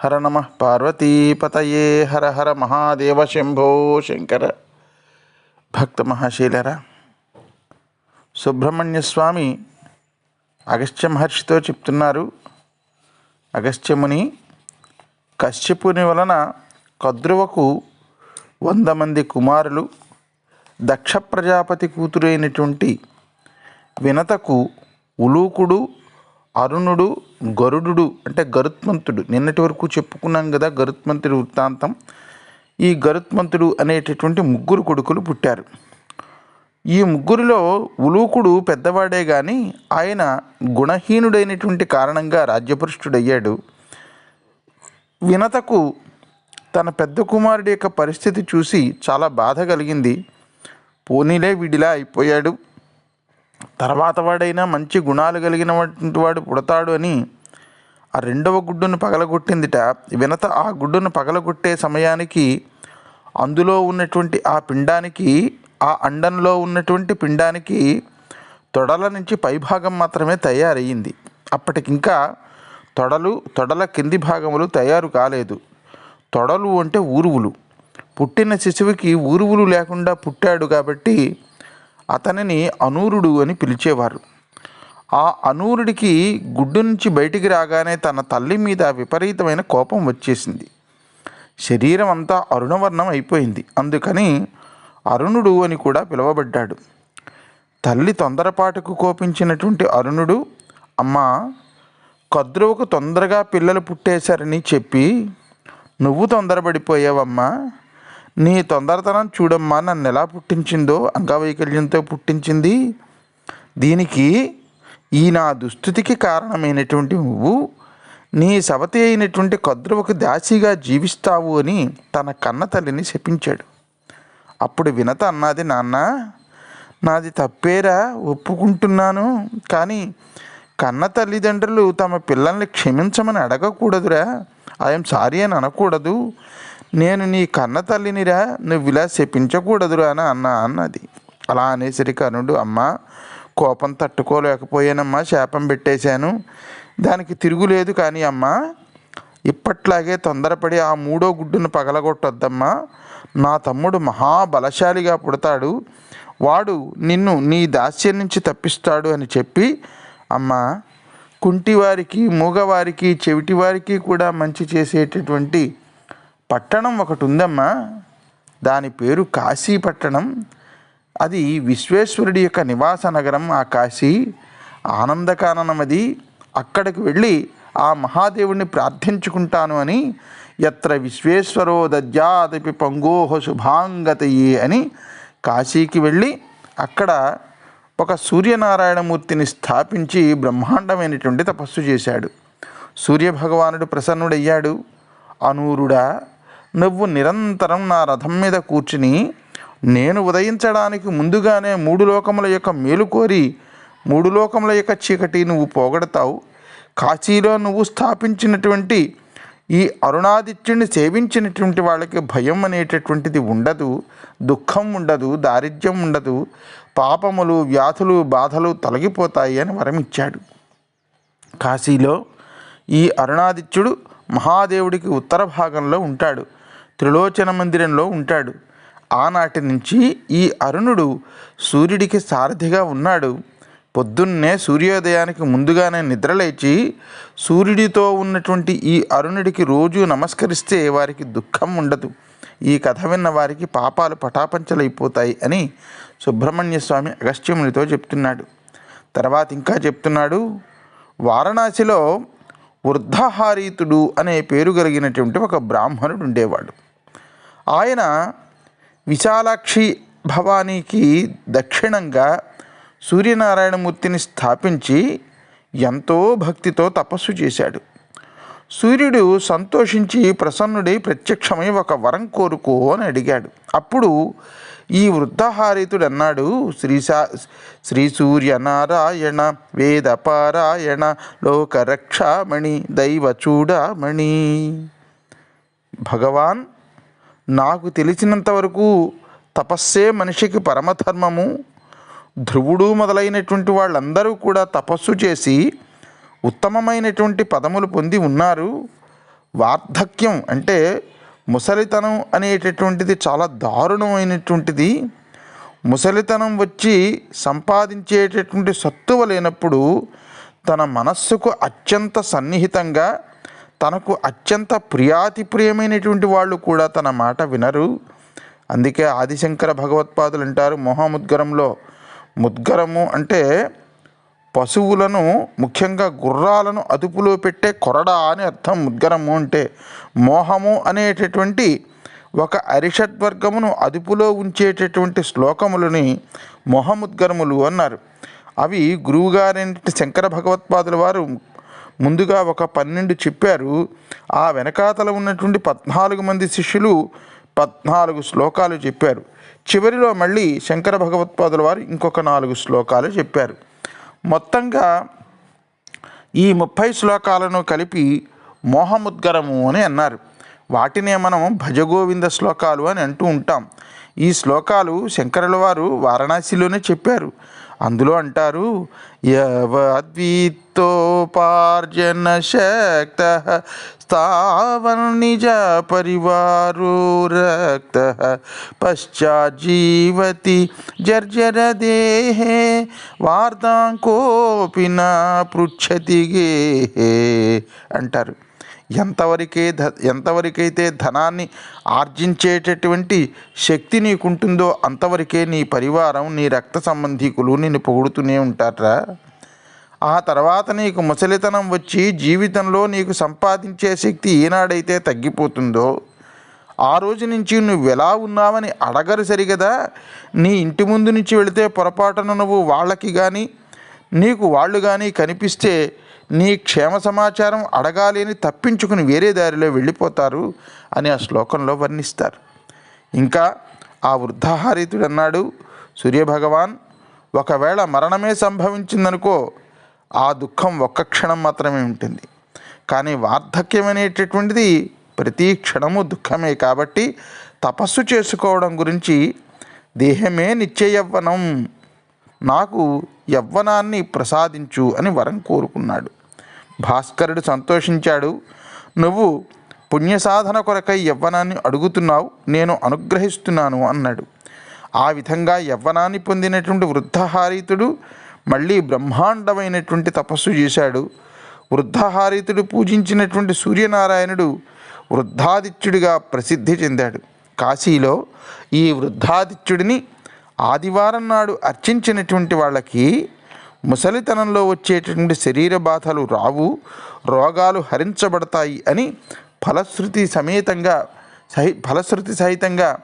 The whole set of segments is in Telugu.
హర నమ పార్వతీపతయే హర హర మహాదేవ శంభో శంకర. భక్త మహాశీలరా సుబ్రహ్మణ్య స్వామి అగస్త్య మహర్షితో చెప్తున్నారు అగస్త్యముని కశ్యపుని వలన కద్రువకు వంద మంది కుమారులు దక్ష ప్రజాపతి కూతురైనటువంటి వినతకు ఉలూకుడు అరుణుడు గరుడు అంటే గరుత్మంతుడు. నిన్నటి వరకు చెప్పుకున్నాం కదా గరుత్మంతుడి వృత్తాంతం. ఈ గరుత్మంతుడు అనేటటువంటి ముగ్గురు కొడుకులు పుట్టారు. ఈ ముగ్గురిలో ఉలూకుడు పెద్దవాడే కానీ ఆయన గుణహీనుడైనటువంటి కారణంగా రాజ్యపురుషుడయ్యాడు వినతకు తన పెద్ద కుమారుడి యొక్క పరిస్థితి చూసి చాలా బాధ కలిగింది. పోనీలే వీడిలా అయిపోయాడు. తర్వాత వాడైనా మంచి గుణాలు కలిగిన వాడు పుడతాడు అని ఆ రెండవ గుడ్డును పగలగొట్టిందిట. వినత ఆ గుడ్డును పగలగొట్టే సమయానికి అందులో ఉన్నటువంటి ఆ పిండానికి ఆ అండంలో ఉన్నటువంటి పిండానికి తొడల నుంచి పైభాగం మాత్రమే తయారయ్యింది అప్పటికింకా తొడలు తొడల కింది భాగములు తయారు కాలేదు. తొడలు అంటే ఊరువులు. పుట్టిన శిశువుకి ఊరువులు లేకుండా పుట్టాడు కాబట్టి అతనిని అనూరుడు అని పిలిచేవారు. ఆ అనూరుడికి గుడ్డు నుంచి బయటికి రాగానే తన తల్లి మీద విపరీతమైన కోపం వచ్చేసింది. శరీరం అంతా అరుణవర్ణం అయిపోయింది. అందుకని అరుణుడు అని కూడా పిలువబడ్డాడు. తల్లి తొందరపాటుకు కోపించినటువంటి అరుణుడు అమ్మ కద్రువుకు తొందరగా పిల్లలు పుట్టేశారని చెప్పి నువ్వు తొందరపడిపోయావమ్మా. నీ తొందరతనం చూడమ్మా నన్ను ఎలా పుట్టించిందో అంగవైకల్యంతో పుట్టించింది. దీనికి ఈ నా దుస్థితికి కారణమైనటువంటి నువ్వు నీ సవతి అయినటువంటి కద్రువకు దాసిగా జీవిస్తావు అని తన కన్న తల్లిని శపించాడు. అప్పుడు వినత అన్నది నాన్న నాది తప్పేరా ఒప్పుకుంటున్నాను కానీ కన్న తల్లిదండ్రులు తమ పిల్లల్ని క్షమించమని అడగకూడదురా. ఐఎమ్ సారీ అని అనకూడదు. నేను నీ కన్న తల్లినిరా నువ్వు ఇలా శపించకూడదురా అని అన్న అన్నది. అలా అనేసరికి అరుణుడు అమ్మ కోపం తట్టుకోలేకపోయానమ్మా శాపం పెట్టేశాను. దానికి తిరుగులేదు కానీ అమ్మ ఇప్పట్లాగే తొందరపడి ఆ మూడో గుడ్డును పగలగొట్టొద్దమ్మా. నా తమ్ముడు మహాబలశాలిగా పుడతాడు. వాడు నిన్ను నీ దాస్యం నుంచి తప్పిస్తాడు అని చెప్పి అమ్మ కుంటివారికి మూగవారికి చెవిటివారికి కూడా మంచి చేసేటటువంటి పట్టణం ఒకటి ఉందమ్మా దాని పేరు కాశీ పట్టణం. అది విశ్వేశ్వరుడి యొక్క నివాస నగరం ఆ కాశీ. ఆనందకాననమది. అక్కడికి వెళ్ళి ఆ మహాదేవుణ్ణి ప్రార్థించుకుంటాను అని ఎత్ర విశ్వేశ్వరో దద్యాదపి పంగోహ శుభాంగతయే అని కాశీకి వెళ్ళి అక్కడ ఒక సూర్యనారాయణమూర్తిని స్థాపించి బ్రహ్మాండమైనటువంటి తపస్సు చేశాడు. సూర్యభగవానుడు ప్రసన్నుడయ్యాడు. అనూరుడా నువ్వు నిరంతరం నా రథం మీద కూర్చుని నేను ఉదయించడానికి ముందుగానే మూడు లోకముల యొక్క మేలు కోరి మూడు లోకముల యొక్క చీకటి నువ్వు పోగొడతావు. కాశీలో నువ్వు స్థాపించినటువంటి ఈ అరుణాదిత్యుని సేవించినటువంటి వాళ్ళకి భయం అనేటటువంటిది ఉండదు దుఃఖం ఉండదు దారిద్ర్యం ఉండదు పాపములు వ్యాధులు బాధలు తొలగిపోతాయి అని వరమిచ్చాడు కాశీలో ఈ అరుణాదిత్యుడు మహాదేవుడికి ఉత్తర భాగంలో ఉంటాడు. త్రిలోచన మందిరంలో ఉంటాడు. ఆనాటి నుంచి ఈ అరుణుడు సూర్యుడికి సారథిగా ఉన్నాడు. పొద్దున్నే సూర్యోదయానికి ముందుగానే నిద్రలేచి సూర్యుడితో ఉన్నటువంటి ఈ అరుణుడికి రోజు నమస్కరిస్తే వారికి దుఃఖం ఉండదు. ఈ కథ విన్న వారికి పాపాలు పటాపంచలైపోతాయి అని సుబ్రహ్మణ్య స్వామి అగస్త్యమునితో చెప్తున్నాడు. తర్వాత ఇంకా చెప్తున్నాడు. వారణాసిలో వృద్ధహారీతుడు అనే పేరు కలిగినటువంటి ఒక బ్రాహ్మణుడు ఉండేవాడు. ఆయన విశాలాక్షి భవానీకి దక్షిణంగా సూర్యనారాయణమూర్తిని స్థాపించి ఎంతో భక్తితో తపస్సు చేశాడు. సూర్యుడు సంతోషించి ప్రసన్నుడై ప్రత్యక్షమై ఒక వరం కోరుకో అని అడిగాడు. అప్పుడు ఈ వృద్ధహారితుడు అన్నాడు శ్రీశా శ్రీ సూర్యనారాయణ వేద పారాయణ లోకరక్షామణి దైవచూడామణి. భగవాన్ నాకు తెలిసినంత వరకు తపస్సే మనిషికి పరమధర్మము. ధ్రువుడు మొదలైనటువంటి వాళ్ళందరూ కూడా తపస్సు చేసి ఉత్తమమైనటువంటి పదములు పొంది ఉన్నారు. వార్ధక్యం అంటే ముసలితనం అనేటటువంటిది చాలా దారుణమైనటువంటిది. ముసలితనం వచ్చి సంపాదించేటటువంటి సత్తువ లేనప్పుడు తన మనస్సుకు అత్యంత సన్నిహితంగా తనకు అత్యంత ప్రియాతి ప్రియమైనటువంటి వాళ్ళు కూడా తన మాట వినరు. అందుకే ఆదిశంకర భగవత్పాదులు అంటారు మొహముద్గరంలో ముద్గరము అంటే పశువులను ముఖ్యంగా గుర్రాలను అదుపులో పెట్టే కొరడా అని అర్థం. ముద్గరము అంటే మోహము అనేటటువంటి ఒక అరిషడ్వర్గమును అదుపులో ఉంచేటటువంటి శ్లోకములని మొహముద్గరములు అన్నారు. అవి గురువుగారైన శంకర భగవత్పాదుల వారు ముందుగా ఒక పన్నెండు చెప్పారు. ఆ వెనకాతల ఉన్నటువంటి పద్నాలుగు మంది శిష్యులు పద్నాలుగు శ్లోకాలు చెప్పారు. చివరిలో మళ్ళీ శంకర భగవత్పాదుల వారు ఇంకొక నాలుగు శ్లోకాలు చెప్పారు. మొత్తంగా ఈ ముప్పై శ్లోకాలను కలిపి మోహముద్గరము అని అన్నారు. వాటినే మనం భజగోవింద శ్లోకాలు అని అంటూ ఉంటాం. ఈ శ్లోకాలు శంకరుల వారు వారణాసిలోనే చెప్పారు. అందులో అంటారు యవద్వీతోపార్జన శక్త స్థావన్ నిజ పరివారో రక్త పశ్చాజ్జీవతి జర్జర దేహే వార్తాంకోపి నా పృచ్చతి గేహే అంటారు. ఎంతవరకే ధ ఎంతవరకైతే ధనాన్ని ఆర్జించేటటువంటి శక్తి నీకుంటుందో అంతవరకే నీ పరివారం నీ రక్త సంబంధికులు నిన్ను పొగుడుతూనే ఉంటారా ఆ తర్వాత నీకు ముసలితనం వచ్చి జీవితంలో నీకు సంపాదించే శక్తి ఏనాడైతే తగ్గిపోతుందో ఆ రోజు నుంచి నువ్వు ఎలా ఉన్నావని అడగరు సరిగదా. నీ ఇంటి ముందు నుంచి వెళితే పొరపాటున నువ్వు వాళ్ళకి కానీ నీకు వాళ్ళు కానీ కనిపిస్తే నీ క్షేమ సమాచారం అడగాలి అని తప్పించుకుని వేరే దారిలో వెళ్ళిపోతారు అని ఆ శ్లోకంలో వర్ణిస్తారు. ఇంకా ఆ వృద్ధాహారితుడు అన్నాడు సూర్యభగవాన్ ఒకవేళ మరణమే సంభవించిందనుకో ఆ దుఃఖం ఒక్క క్షణం మాత్రమే ఉంటుంది. కానీ వార్ధక్యం అనేటటువంటిది ప్రతి క్షణము దుఃఖమే కాబట్టి తపస్సు చేసుకోవడం గురించి దేహమే నిశ్చయవ్వనం నాకు యవ్వనాన్ని ప్రసాదించు అని వరం కోరుకున్నాడు. భాస్కరుడు సంతోషించాడు. నువ్వు పుణ్యసాధన కొరకై యవ్వనాన్ని అడుగుతున్నావు నేను అనుగ్రహిస్తున్నాను అన్నాడు. ఆ విధంగా యవ్వనాన్ని పొందినటువంటి వృద్ధహారితుడు మళ్ళీ బ్రహ్మాండమైనటువంటి తపస్సు చేశాడు. వృద్ధహారితుడు పూజించినటువంటి సూర్యనారాయణుడు వృద్ధాదిత్యుడిగా ప్రసిద్ధి చెందాడు. కాశీలో ఈ వృద్ధాదిత్యుడిని ఆదివారం నాడు అర్చించినటువంటి వాళ్ళకి ముసలితనంలో వచ్చేటటువంటి శరీర బాధలు రావు రోగాలు హరించబడతాయి అని ఫలశ్రుతి సమేతంగా సహి ఫలశ్రుతి సహితంగా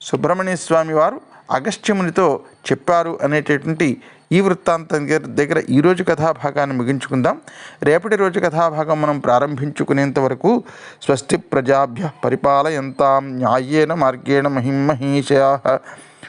సుబ్రహ్మణ్య స్వామి వారు అగస్త్యమునితో చెప్పారు అనేటటువంటి ఈ వృత్తాంతం దగ్గర దగ్గర ఈరోజు కథాభాగాన్ని ముగించుకుందాం. రేపటి రోజు కథాభాగం మనం ప్రారంభించుకునేంత వరకు స్వస్తి ప్రజాభ్య పరిపాలయంతాం న్యాయేన మార్గేణ మహిమహీషా